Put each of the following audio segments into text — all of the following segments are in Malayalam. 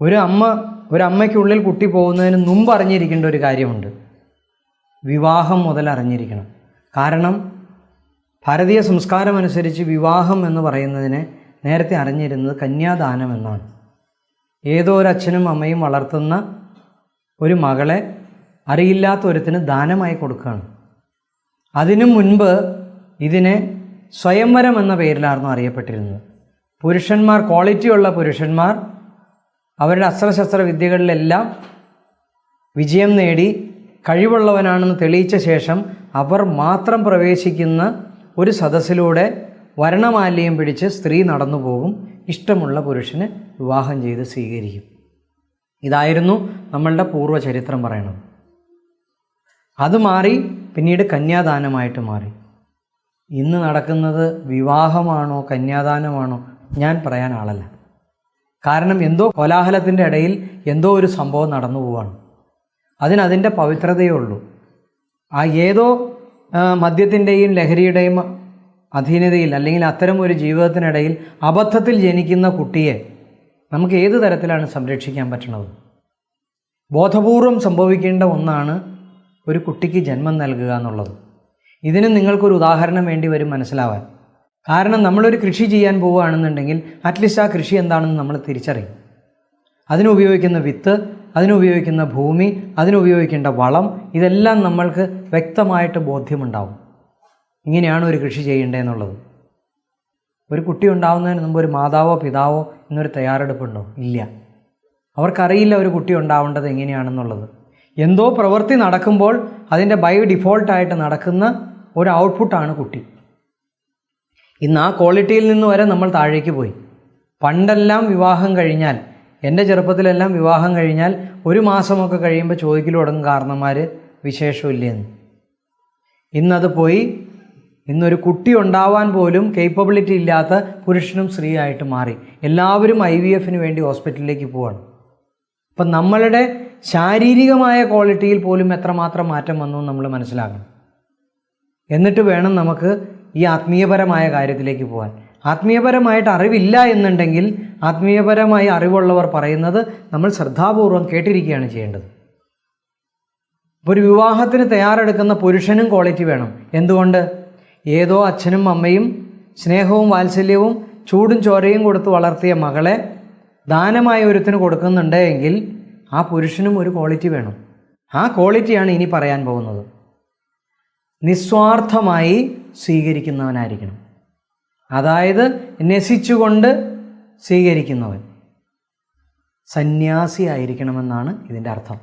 ഒരു അമ്മ ഒരമ്മയ്ക്കുള്ളിൽ കുട്ടി പോകുന്നതിന് മുമ്പ് അറിഞ്ഞിരിക്കേണ്ട ഒരു കാര്യമുണ്ട്. വിവാഹം മുതൽ അറിഞ്ഞിരിക്കണം. കാരണം ഭാരതീയ സംസ്കാരം അനുസരിച്ച് വിവാഹം എന്ന് പറയുന്നതിനെ നേരത്തെ അറിഞ്ഞിരുന്നത് കന്യാദാനം എന്നാണ്. ഏതോ ഒരു അച്ഛനും അമ്മയും വളർത്തുന്ന ഒരു മകളെ അറിയില്ലാത്ത ഒരുത്തിന് ദാനമായി കൊടുക്കുകയാണ്. അതിനു മുൻപ് ഇതിനെ സ്വയംവരം എന്ന പേരിലായിരുന്നു അറിയപ്പെട്ടിരുന്നത്. പുരുഷന്മാർ ക്വാളിറ്റിയുള്ള പുരുഷന്മാർ അവരുടെ അസ്ത്രശസ്ത്ര വിദ്യകളിലെല്ലാം വിജയം നേടി കഴിവുള്ളവനാണെന്ന് തെളിയിച്ച ശേഷം അവർ മാത്രം പ്രവേശിക്കുന്ന ഒരു സദസ്സിലൂടെ വരണമാല്യം പിടിച്ച് സ്ത്രീ നടന്നു പോകും. ഇഷ്ടമുള്ള പുരുഷന് വിവാഹം ചെയ്ത് സ്വീകരിക്കും. ഇതായിരുന്നു നമ്മളുടെ പൂർവചരിത്രം പറയണത്. അത് മാറി പിന്നീട് കന്യാദാനമായിട്ട് മാറി. ഇന്ന് നടക്കുന്നത് വിവാഹമാണോ കന്യാദാനമാണോ? ഞാൻ പറയാൻ ആളല്ല. കാരണം എന്തോ കോലാഹലത്തിന്റെ ഇടയിൽ എന്തോ ഒരു സംഭവം നടന്നു പോവാണ്. അതിനതിന്റെ പവിത്രതയേ ഉള്ളൂ. ആ ഏതോ മദ്യത്തിന്റെയും ലഹരിയുടെയും അധീനതയിൽ അല്ലെങ്കിൽ അത്തരം ഒരു ജീവിതത്തിനിടയിൽ അബദ്ധത്തിൽ ജനിക്കുന്ന കുട്ടിയെ നമുക്ക് ഏത് തരത്തിലാണ് സംരക്ഷിക്കാൻ പറ്റണത് ബോധപൂർവം സംഭവിക്കേണ്ട ഒന്നാണ് ഒരു കുട്ടിക്ക് ജന്മം നൽകുക എന്നുള്ളത്. ഇതിന് നിങ്ങൾക്കൊരു ഉദാഹരണം വേണ്ടി വരും മനസ്സിലാവാൻ. കാരണം നമ്മളൊരു കൃഷി ചെയ്യാൻ പോവുകയാണെന്നുണ്ടെങ്കിൽ അറ്റ്ലീസ്റ്റ് ആ കൃഷി എന്താണെന്ന് നമ്മൾ തിരിച്ചറിയും. അതിനുപയോഗിക്കുന്ന വിത്ത് അതിനുപയോഗിക്കുന്ന ഭൂമി അതിനുപയോഗിക്കേണ്ട വളം ഇതെല്ലാം നമ്മൾക്ക് വ്യക്തമായിട്ട് ബോധ്യമുണ്ടാവും. ഇങ്ങനെയാണ് ഒരു കൃഷി ചെയ്യേണ്ടതെന്നുള്ളത്. ഒരു കുട്ടി ഉണ്ടാവുന്നതിന് മുമ്പ് ഒരു മാതാവോ പിതാവോ എന്നൊരു തയ്യാറെടുപ്പുണ്ടോ? ഇല്ല. അവർക്കറിയില്ല ഒരു കുട്ടി ഉണ്ടാവേണ്ടത് എങ്ങനെയാണെന്നുള്ളത്. എന്തോ പ്രവൃത്തി നടക്കുമ്പോൾ അതിന്റെ ബൈ ഡിഫോൾട്ടായിട്ട് നടക്കുന്ന ഒരു ഔട്ട്പുട്ടാണ് കുട്ടി. ഇന്ന് ആ ക്വാളിറ്റിയിൽ നിന്ന് വരെ നമ്മൾ താഴേക്ക് പോയി. പണ്ടെല്ലാം വിവാഹം കഴിഞ്ഞാൽ എന്റെ ചെറുപ്പത്തിലെല്ലാം വിവാഹം കഴിഞ്ഞാൽ ഒരു മാസമൊക്കെ കഴിയുമ്പോൾ ചോദിക്കൽ തുടങ്ങും കാരണന്മാർ വിശേഷമില്ലെന്ന്. ഇന്നത് പോയി ഇന്നൊരു കുട്ടി ഉണ്ടാവാൻ പോലും കേപ്പബിലിറ്റി ഇല്ലാത്ത പുരുഷനും സ്ത്രീയായിട്ട് മാറി. എല്ലാവരും ഐ വി എഫിന് വേണ്ടി ഹോസ്പിറ്റലിലേക്ക് പോവാണ്. അപ്പം നമ്മളുടെ ശാരീരികമായ ക്വാളിറ്റിയിൽ പോലും എത്രമാത്രം മാറ്റം വന്നു നമ്മൾ മനസ്സിലാക്കണം. എന്നിട്ട് വേണം നമുക്ക് ഈ ആത്മീയപരമായ കാര്യത്തിലേക്ക് പോകാൻ ആത്മീയപരമായിട്ട് അറിവില്ല എന്നുണ്ടെങ്കിൽ ആത്മീയപരമായി അറിവുള്ളവർ പറയുന്നത് നമ്മൾ ശ്രദ്ധാപൂർവം കേട്ടിരിക്കുകയാണ് ചെയ്യേണ്ടത്. ഒരു വിവാഹത്തിന് തയ്യാറെടുക്കുന്ന പുരുഷനും ക്വാളിറ്റി വേണം. എന്തുകൊണ്ട്? ഏതോ അച്ഛനും അമ്മയും സ്നേഹവും വാത്സല്യവും ചൂടും ചോരയും കൊടുത്ത് വളർത്തിയ മകളെ ദാനമായ ഒരുത്തിന് കൊടുക്കുന്നുണ്ട് എങ്കിൽ ആ പുരുഷനും ഒരു ക്വാളിറ്റി വേണം. ആ ക്വാളിറ്റിയാണ് ഇനി പറയാൻ പോകുന്നത്. നിസ്വാർത്ഥമായി സ്വീകരിക്കുന്നവനായിരിക്കണം. അതായത് നശിച്ചുകൊണ്ട് സ്വീകരിക്കുന്നവൻ. സന്യാസി ആയിരിക്കണമെന്നാണ് ഇതിന്റെ അർത്ഥം.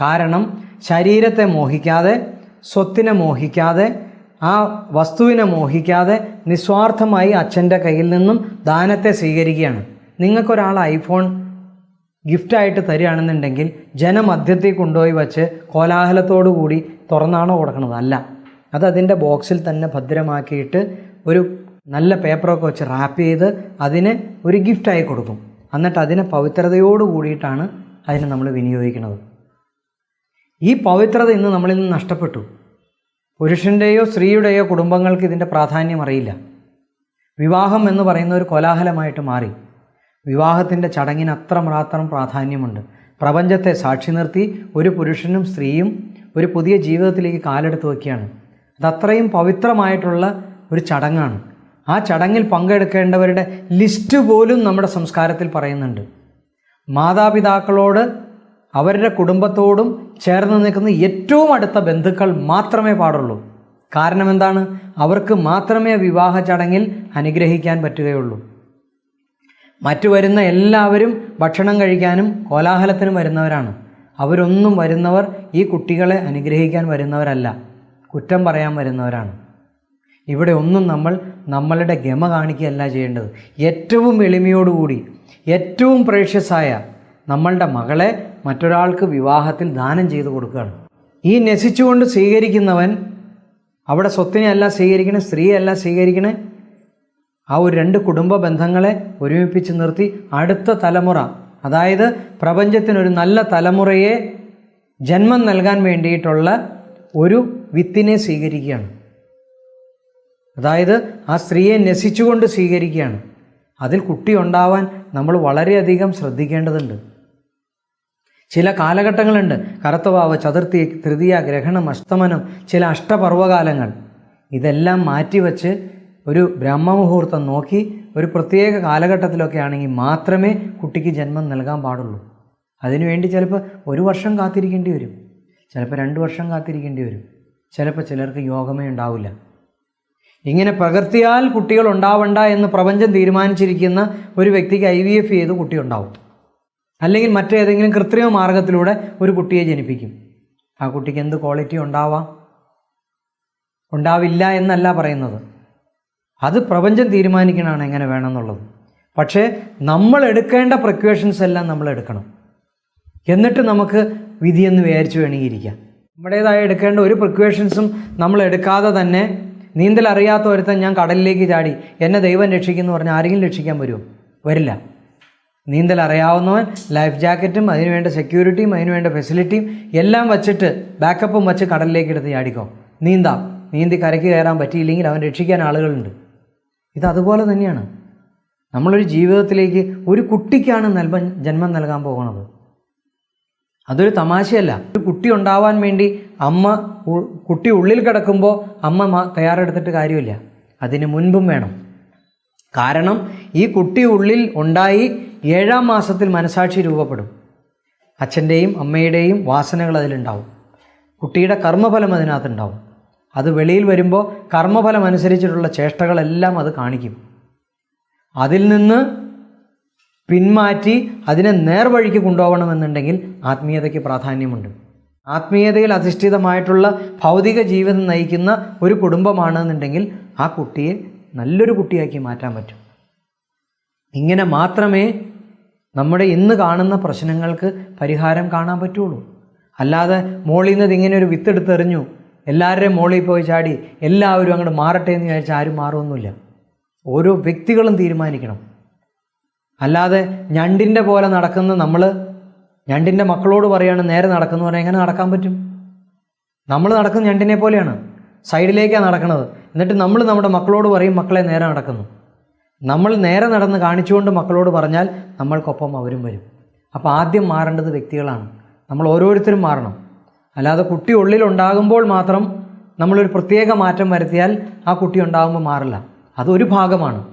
കാരണം ശരീരത്തെ മോഹിക്കാതെ സ്വത്തിനെ മോഹിക്കാതെ ആ വസ്തുവിനെ മോഹിക്കാതെ നിസ്വാർത്ഥമായി അച്ഛന്റെ കയ്യിൽ നിന്നും ദാനത്തെ സ്വീകരിക്കുകയാണ്. നിങ്ങൾക്കൊരാൾ ഐഫോൺ ഗിഫ്റ്റായിട്ട് തരികയാണെന്നുണ്ടെങ്കിൽ ജനമധ്യത്തിൽ കൊണ്ടുപോയി വച്ച് കോലാഹലത്തോടു കൂടി തുറന്നാണോ കൊടുക്കണത് അല്ല. അത് അതിന്റെ ബോക്സിൽ തന്നെ ഭദ്രമാക്കിയിട്ട് ഒരു നല്ല പേപ്പറൊക്കെ വെച്ച് റാപ്പ് ചെയ്ത് അതിനെ ഒരു ഗിഫ്റ്റായി കൊടുക്കും. എന്നിട്ട് അതിനെ പവിത്രതയോട് കൂടിയിട്ടാണ് അതിനെ നമ്മൾ വിനിയോഗിക്കുന്നത്. ഈ പവിത്രത ഇന്ന് നമ്മളിൽ നിന്ന് നഷ്ടപ്പെട്ടു. പുരുഷന്റെയോ സ്ത്രീയുടെയോ കുടുംബങ്ങൾക്ക് ഇതിന്റെ പ്രാധാന്യം അറിയില്ല. വിവാഹം എന്ന് പറയുന്ന ഒരു കോലാഹലമായിട്ട് മാറി. വിവാഹത്തിന്റെ ചടങ്ങിന് അത്രമാത്രം പ്രാധാന്യമുണ്ട്. പ്രപഞ്ചത്തെ സാക്ഷി നിർത്തി ഒരു പുരുഷനും സ്ത്രീയും ഒരു പുതിയ ജീവിതത്തിലേക്ക് കാലെടുത്ത് വയ്ക്കുകയാണ് അതത്രയും പവിത്രമായിട്ടുള്ള ഒരു ചടങ്ങാണ്. ആ ചടങ്ങിൽ പങ്കെടുക്കേണ്ടവരുടെ ലിസ്റ്റ് പോലും നമ്മുടെ സംസ്കാരത്തിൽ പറയുന്നുണ്ട്. മാതാപിതാക്കളോട് അവരുടെ കുടുംബത്തോടും ചേർന്ന് നിൽക്കുന്ന ഏറ്റവും അടുത്ത ബന്ധുക്കൾ മാത്രമേ പാടുള്ളൂ. കാരണം എന്താണ്? അവർക്ക് മാത്രമേ വിവാഹ ചടങ്ങിൽ അനുഗ്രഹിക്കാൻ പറ്റുകയുള്ളൂ. മറ്റു വരുന്ന എല്ലാവരും ഭക്ഷണം കഴിക്കാനും കോലാഹലത്തിനും വരുന്നവരാണ്. അവരൊന്നും വരുന്നവർ ഈ കുട്ടികളെ അനുഗ്രഹിക്കാൻ വരുന്നവരല്ല. കുറ്റം പറയാൻ വരുന്നവരാണ്. ഇവിടെ ഒന്നും നമ്മൾ നമ്മളുടെ ഗമ കാണിക്കുകയല്ല ചെയ്യേണ്ടത്. ഏറ്റവും എളിമയോടുകൂടി ഏറ്റവും പ്രേഷ്യസായ നമ്മളുടെ മകളെ മറ്റൊരാൾക്ക് വിവാഹത്തിൽ ദാനം ചെയ്തു കൊടുക്കുകയാണ്. ഈ നശിച്ചുകൊണ്ട് സ്വീകരിക്കുന്നവൻ അവിടെ സ്വത്തിനെ അല്ല സ്വീകരിക്കണേ സ്ത്രീയല്ല സ്വീകരിക്കണേ ആ ഒരു രണ്ട് കുടുംബ ബന്ധങ്ങളെ ഒരുമിപ്പിച്ച് നിർത്തി അടുത്ത തലമുറ അതായത് പ്രപഞ്ചത്തിനൊരു നല്ല തലമുറയെ ജന്മം നൽകാൻ വേണ്ടിയിട്ടുള്ള ഒരു വിത്തിനെ സ്വീകരിക്കുകയാണ്. അതായത് ആ സ്ത്രീയെ നശിച്ചുകൊണ്ട് സ്വീകരിക്കുകയാണ്. അതിൽ കുട്ടി ഉണ്ടാവാൻ നമ്മൾ വളരെയധികം ശ്രദ്ധിക്കേണ്ടതുണ്ട്. ചില കാലഘട്ടങ്ങളുണ്ട്. കറുത്തവാവ് ചതുർത്ഥി തൃതീയ ഗ്രഹണം അഷ്ടമനം ചില അഷ്ടപർവകാലങ്ങൾ ഇതെല്ലാം മാറ്റിവെച്ച് ഒരു ബ്രഹ്മമുഹൂർത്തം നോക്കി ഒരു പ്രത്യേക കാലഘട്ടത്തിലൊക്കെ ആണെങ്കിൽ മാത്രമേ കുട്ടിക്ക് ജന്മം നൽകാൻ പാടുള്ളൂ. അതിനുവേണ്ടി ചിലപ്പോൾ ഒരു വർഷം കാത്തിരിക്കേണ്ടി വരും. ചിലപ്പോൾ രണ്ട് വർഷം കാത്തിരിക്കേണ്ടി വരും. ചിലപ്പോൾ ചിലർക്ക് യോഗമേ ഉണ്ടാവില്ല. ഇങ്ങനെ പ്രകൃതിയാൽ കുട്ടികൾ ഉണ്ടാവണ്ട എന്ന് പ്രപഞ്ചം തീരുമാനിച്ചിരിക്കുന്ന ഒരു വ്യക്തിക്ക് ഐ വി എഫ് ചെയ്ത് കുട്ടി ഉണ്ടാവും. അല്ലെങ്കിൽ മറ്റേതെങ്കിലും കൃത്രിമ മാർഗത്തിലൂടെ ഒരു കുട്ടിയെ ജനിപ്പിക്കും. ആ കുട്ടിക്ക് എന്ത് ക്വാളിറ്റി ഉണ്ടാവാം? ഉണ്ടാവില്ല എന്നല്ല പറയുന്നത്. അത് പ്രപഞ്ചം തീരുമാനിക്കണമാണ് എങ്ങനെ വേണമെന്നുള്ളത്. പക്ഷേ നമ്മൾ എടുക്കേണ്ട പ്രിക്വേഷൻസ് എല്ലാം നമ്മൾ എടുക്കണം. എന്നിട്ട് നമുക്ക് വിധിയെന്ന് വിചാരിച്ചു വേണമെങ്കിൽ ഇരിക്കാം. നമ്മുടേതായി എടുക്കേണ്ട ഒരു പ്രിക്വേഷൻസും നമ്മൾ എടുക്കാതെ തന്നെ നീന്തൽ അറിയാത്ത ഒരുത്തൻ ഞാൻ കടലിലേക്ക് ചാടി എന്നെ ദൈവം രക്ഷിക്കുന്നു പറഞ്ഞാൽ ആരെങ്കിലും രക്ഷിക്കാൻ വരുമോ? വരില്ല. നീന്തൽ അറിയാവുന്നവൻ ലൈഫ് ജാക്കറ്റും അതിനുവേണ്ട സെക്യൂരിറ്റിയും അതിനുവേണ്ട ഫെസിലിറ്റിയും എല്ലാം വച്ചിട്ട് ബാക്കപ്പും വച്ച് കടലിലേക്ക് എടുത്ത് ചാടിക്കോ. നീന്താം. നീന്തി കരയ്ക്ക് കയറാൻ പറ്റിയില്ലെങ്കിൽ അവൻ രക്ഷിക്കാൻ ആളുകളുണ്ട്. ഇത് അതുപോലെ തന്നെയാണ്. നമ്മളൊരു ജീവിതത്തിലേക്ക് ഒരു കുട്ടിക്കാണ് നൽവ ജന്മം നൽകാൻ പോകുന്നത്. അതൊരു തമാശയല്ല. ഒരു കുട്ടി ഉണ്ടാവാൻ വേണ്ടി അമ്മ കുട്ടി ഉള്ളിൽ കിടക്കുമ്പോൾ അമ്മ തയ്യാറെടുത്തിട്ട് കാര്യമില്ല. അതിന് മുൻപും വേണം. കാരണം ഈ കുട്ടി ഉള്ളിൽ ഉണ്ടായി ഏഴാം മാസത്തിൽ മനസാക്ഷി രൂപപ്പെടും. അച്ഛന്റെയും അമ്മയുടെയും വാസനകൾ അതിലുണ്ടാവും. കുട്ടിയുടെ കർമ്മഫലം അതിനകത്തുണ്ടാവും. അത് വെളിയിൽ വരുമ്പോൾ കർമ്മഫലം അനുസരിച്ചിട്ടുള്ള ചേഷ്ടകളെല്ലാം അത് കാണിക്കും. അതിൽ നിന്ന് പിന്മാറ്റി അതിനെ നേർവഴിക്ക് കൊണ്ടുപോകണമെന്നുണ്ടെങ്കിൽ ആത്മീയതയ്ക്ക് പ്രാധാന്യമുണ്ട്. ആത്മീയതയിൽ അധിഷ്ഠിതമായിട്ടുള്ള ഭൗതിക ജീവിതം നയിക്കുന്ന ഒരു കുടുംബമാണെന്നുണ്ടെങ്കിൽ ആ കുട്ടിയെ നല്ലൊരു കുട്ടിയാക്കി മാറ്റാൻ പറ്റും. ഇങ്ങനെ മാത്രമേ നമ്മുടെ ഇന്ന് കാണുന്ന പ്രശ്നങ്ങൾക്ക് പരിഹാരം കാണാൻ പറ്റുള്ളൂ. അല്ലാതെ മോളിൽ നിന്ന് ഇങ്ങനെ ഒരു വിത്തെടുത്തെറിഞ്ഞു എല്ലാവരുടെയും മോളിൽ പോയി ചാടി എല്ലാവരും അങ്ങോട്ട് മാറട്ടെ എന്ന് വിചാരിച്ചാൽ ആരും മാറുമൊന്നുമില്ല ഓരോ വ്യക്തികളും തീരുമാനിക്കണം. അല്ലാതെ ഞണ്ടിന്റെ പോലെ നടക്കുന്ന നമ്മൾ ഞണ്ടിന്റെ മക്കളോട് പറയാണ് നേരെ നടക്കുന്നു പറഞ്ഞാൽ എങ്ങനെ നടക്കാൻ പറ്റും? നമ്മൾ നടക്കുന്ന ഞണ്ടിനെ പോലെയാണ്. സൈഡിലേക്കാണ് നടക്കുന്നത് എന്നിട്ട് നമ്മൾ നമ്മുടെ മക്കളോട് പറയും മക്കളെ നേരെ നടക്കുന്നു. നമ്മൾ നേരെ നടന്ന് കാണിച്ചുകൊണ്ട് മക്കളോട് പറഞ്ഞാൽ നമ്മൾക്കൊപ്പം അവരും വരും. അപ്പോൾ ആദ്യം മാറേണ്ടത് വ്യക്തികളാണ്. നമ്മൾ ഓരോരുത്തരും മാറണം. അല്ലാതെ കുട്ടി ഉള്ളിലുണ്ടാകുമ്പോൾ മാത്രം നമ്മളൊരു പ്രത്യേക മാറ്റം വരുത്തിയാൽ ആ കുട്ടി ഉണ്ടാകുമ്പോൾ മാറില്ല. അതൊരു ഭാഗമാണ്.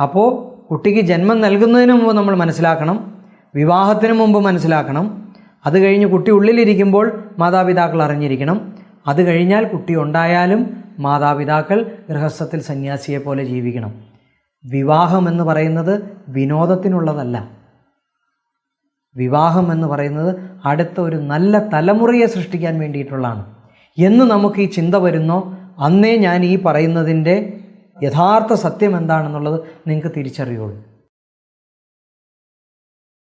അപ്പോൾ കുട്ടിക്ക് ജന്മം നൽകുന്നതിന് മുമ്പ് നമ്മൾ മനസ്സിലാക്കണം വിവാഹത്തിന് മുമ്പ് മനസ്സിലാക്കണം. അത് കഴിഞ്ഞ് കുട്ടി ഉള്ളിലിരിക്കുമ്പോൾ മാതാപിതാക്കൾ അറിഞ്ഞിരിക്കണം. അത് കഴിഞ്ഞാൽ കുട്ടി ഉണ്ടായാലും മാതാപിതാക്കൾ ഗൃഹസ്ഥത്തിൽ സന്യാസിയെ പോലെ ജീവിക്കണം. വിവാഹം എന്ന് പറയുന്നത് വിനോദത്തിനുള്ളതല്ല. വിവാഹം എന്ന് പറയുന്നത് അടുത്ത ഒരു നല്ല തലമുറയെ സൃഷ്ടിക്കാൻ വേണ്ടിയിട്ടുള്ളതാണ്. എന്ന് നമുക്ക് ഈ ചിന്ത വരുന്നോ? അന്നേ ഞാൻ ഈ പറയുന്നതിന്റെ യഥാർത്ഥ സത്യം എന്താണെന്നുള്ളത് നിങ്ങൾക്ക് തിരിച്ചറിയുള്ളൂ.